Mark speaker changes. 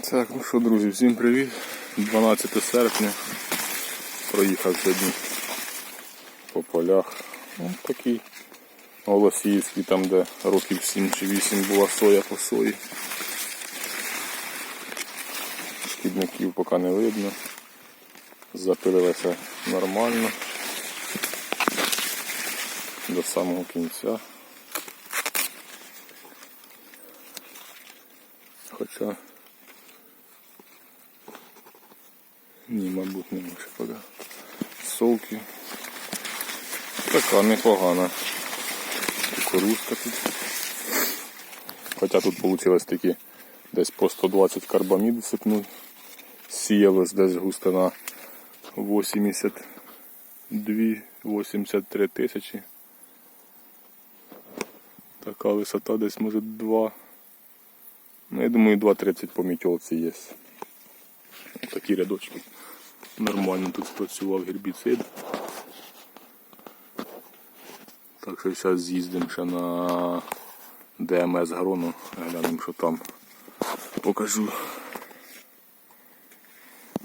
Speaker 1: Так, ну що, друзі, всім привіт. 12 серпня. Проїхав сьогодні по полях. Ну, такий Голосіївський, там де років 7 чи 8 була соя по сої. Шкідників поки не видно. Запилилася нормально. До самого кінця. Хоча ні, мабуть, не може поки. Солки. Така непогана. Кукурузка тут. Хоча тут вийшло такі десь по 120 карбаміду сипнув. Сіялось десь густина 82-83 тисячі. Така висота десь може 2. Ну, я думаю, 2.30 по мітьолці є. Такі рядочки. Нормально тут спрацював гербіцид. Так що зараз з'їздимо ще на ДМС Грону, глянемо, що там покажу